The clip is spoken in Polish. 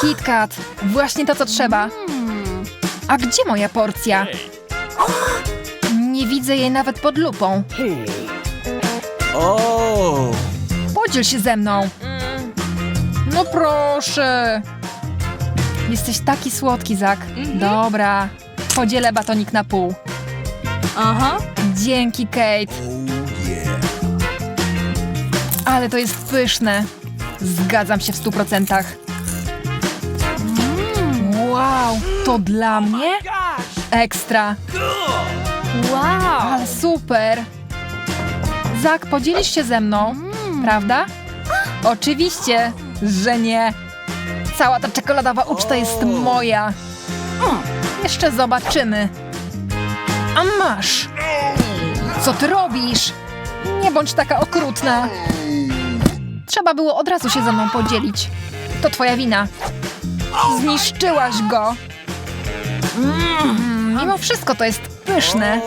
KitKat, właśnie to, co trzeba. A gdzie moja porcja? Nie widzę jej nawet pod lupą. Podziel się ze mną. No proszę. Jesteś taki słodki, Zak. Dobra, podzielę batonik na pół. Aha. Dzięki, Kate. Ale to jest pyszne. Zgadzam się w stu procentach. To dla mnie? Ekstra. Wow. Ale super. Zak, podzielisz się ze mną, prawda? Oczywiście, że nie. Cała ta czekoladowa uczta jest moja. Jeszcze zobaczymy. A masz. Co ty robisz? Nie bądź taka okrutna. Trzeba było od razu się ze mną podzielić. To twoja wina. Zniszczyłaś go. Mm, mimo wszystko to jest pyszne.